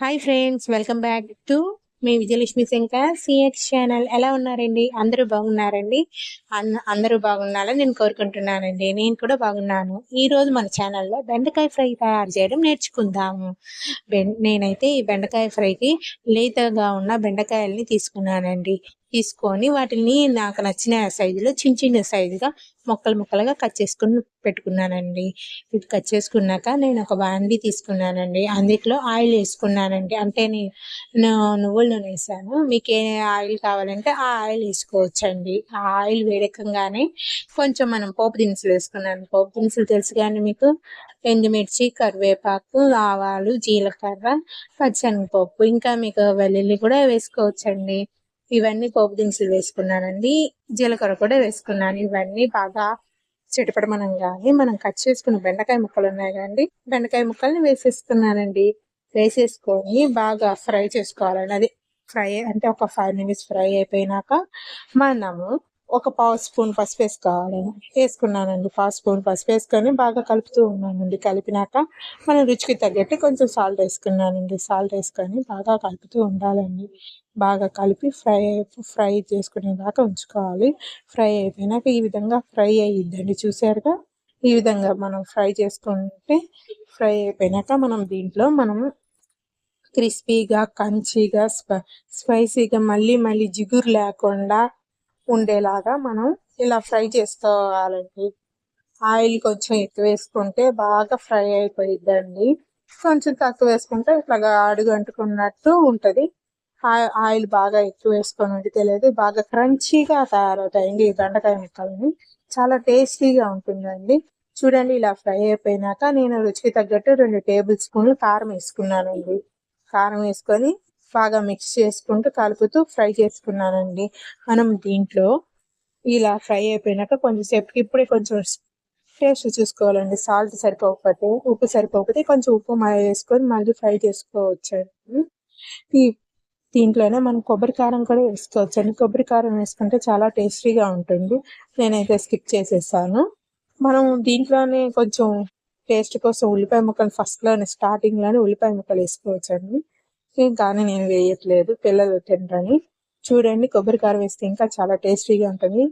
Hi friends welcome back to my Vijayalakshmi Shankar CX channel ఎలా ఉన్నారండి? అందరూ బాగున్నారండి? అందరూ బాగున్నారని నేను కోరుకుంటున్నానండి. నేను కూడా బాగున్నాను. ఈ రోజు మన ఛానల్లో బెండకాయ ఫ్రై తయారు చేయడం నేర్చుకుందాము. నేనైతే ఈ బెండకాయ ఫ్రైకి లేతగా ఉన్న బెండకాయల్ని తీసుకున్నానండి. తీసుకొని వాటిని నాకు నచ్చిన సైజులో చిన్న చిన్న సైజుగా ముక్కలు ముక్కలుగా కట్ చేసుకుని పెట్టుకున్నానండి. ఇటు కట్ చేసుకున్నాక నేను ఒక బాండి తీసుకున్నానండి. అందులో ఆయిల్ వేసుకున్నానండి. అంటే నేను నువ్వుల నూనె వేసాను. మీకు ఏ ఆయిల్ కావాలంటే ఆ ఆయిల్ వేసుకోవచ్చండి. ఆ ఆయిల్ వేడకంగానే కొంచెం మనం పోపు దినుసులు వేసుకున్నాను. పోపు దినుసులు తెలుసు కానీ మీకు ఎండుమిర్చి కరివేపాకు ఆవాలు జీలకర్ర పచ్చనిపప్పు ఇంకా మీకు వెల్లుల్లి కూడా వేసుకోవచ్చండి. ఇవన్నీ పోపు దినుసులు వేసుకున్నానండి. జీలకర్ర కూడా వేసుకున్నాను. ఇవన్నీ బాగా చిటపడమనంగానే మనం కట్ చేసుకున్న బెండకాయ ముక్కలు ఉన్నాయి కదండి. బెండకాయ ముక్కల్ని వేసేసుకున్నానండి. వేసేసుకొని బాగా ఫ్రై చేసుకోవాలండి. అది ఫ్రై అంటే ఒక ఫైవ్ మినిట్స్ ఫ్రై అయిపోయినాక మనము ఒక పావు స్పూన్ పసుపు వేసుకోవాలి. వేసుకున్నానండి పావు స్పూన్ పసుపు వేసుకొని బాగా కలుపుతూ ఉన్నానండి. కలిపినాక మనం రుచికి తగ్గట్టు కొంచెం సాల్ట్ వేసుకున్నానండి. సాల్ట్ వేసుకొని బాగా కలుపుతూ ఉండాలండి. బాగా కలిపి ఫ్రై ఫ్రై చేసుకునేదాకా ఉంచుకోవాలి. ఫ్రై అయిపోయినాక ఈ విధంగా ఫ్రై అయ్యిద్దండి చూసారుగా? ఈ విధంగా మనం ఫ్రై చేసుకుంటే ఫ్రై అయిపోయినాక మనం దీంట్లో మనం క్రిస్పీగా కంచిగా స్పైసీగా మళ్ళీ మళ్ళీ జిగురు లేకుండా ఉండేలాగా మనం ఇలా ఫ్రై చేసుకోవాలండి. ఆయిల్ కొంచెం ఎక్కువ వేసుకుంటే బాగా ఫ్రై అయిపోయిద్దండి. కొంచెం తక్కువ వేసుకుంటే ఇట్లాగా అడుగు అంటుకున్నట్టు ఉంటుంది ఆయిల్ బాగా ఎక్కువ వేసుకొని ఉంటే తెలియదు. బాగా క్రంచీగా తయారవుతాయండి ఈ బెండకాయ ముక్కలని. చాలా టేస్టీగా ఉంటుందండి. చూడండి ఇలా ఫ్రై అయిపోయినాక నేను రుచికి తగ్గట్టు రెండు టేబుల్ స్పూన్లు కారం వేసుకున్నానండి. కారం వేసుకొని బాగా మిక్స్ చేసుకుంటూ కలుపుతూ ఫ్రై చేసుకున్నానండి. మనం దీంట్లో ఇలా ఫ్రై అయిపోయినాక కొంచెంసేపు ఇప్పుడే కొంచెం టేస్ట్ చూసుకోవాలండి. సాల్ట్ సరిపోకపోతే ఉప్పు సరిపోకపోతే కొంచెం ఉప్పు వేసుకొని మళ్ళీ ఫ్రై చేసుకోవచ్చండి. ఈ దీంట్లోనే మనం కొబ్బరి కారం కూడా వేసుకోవచ్చండి. కొబ్బరి కారం వేసుకుంటే చాలా టేస్టీగా ఉంటుంది. నేనైతే స్కిప్ చేసేసాను. మనం దీంట్లోనే కొంచెం టేస్ట్ కోసం ఉల్లిపాయ ముక్కలు ఫస్ట్లోనే స్టార్టింగ్లోనే ఉల్లిపాయ ముక్కలు వేసుకోవచ్చండి కానీ నేను వేయట్లేదు. పిల్లలు తినరని. చూడండి కొబ్బరికారం వేస్తే ఇంకా చాలా టేస్టీగా ఉంటుంది.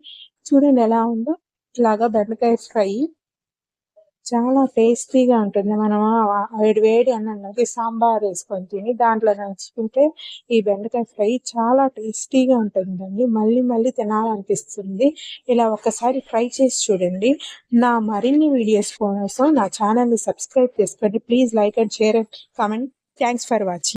చూడండి ఎలా ఉందో. ఇలాగా బెండకాయ ఫ్రై చాలా టేస్టీగా ఉంటుంది. మనం వేడి వేడి అన్నంలోకి సాంబార్ వేసుకొని తిని దాంట్లో నంచుకుంటే ఈ బెండకాయ ఫ్రై చాలా టేస్టీగా ఉంటుందండి. మళ్ళీ మళ్ళీ తినాలనిపిస్తుంది. ఇలా ఒకసారి ఫ్రై చేసి చూడండి. నా మరిన్ని వీడియోస్ కోసం నా ఛానల్ని సబ్స్క్రైబ్ చేసుకోండి. Please like and share and comment. Thanks for watching.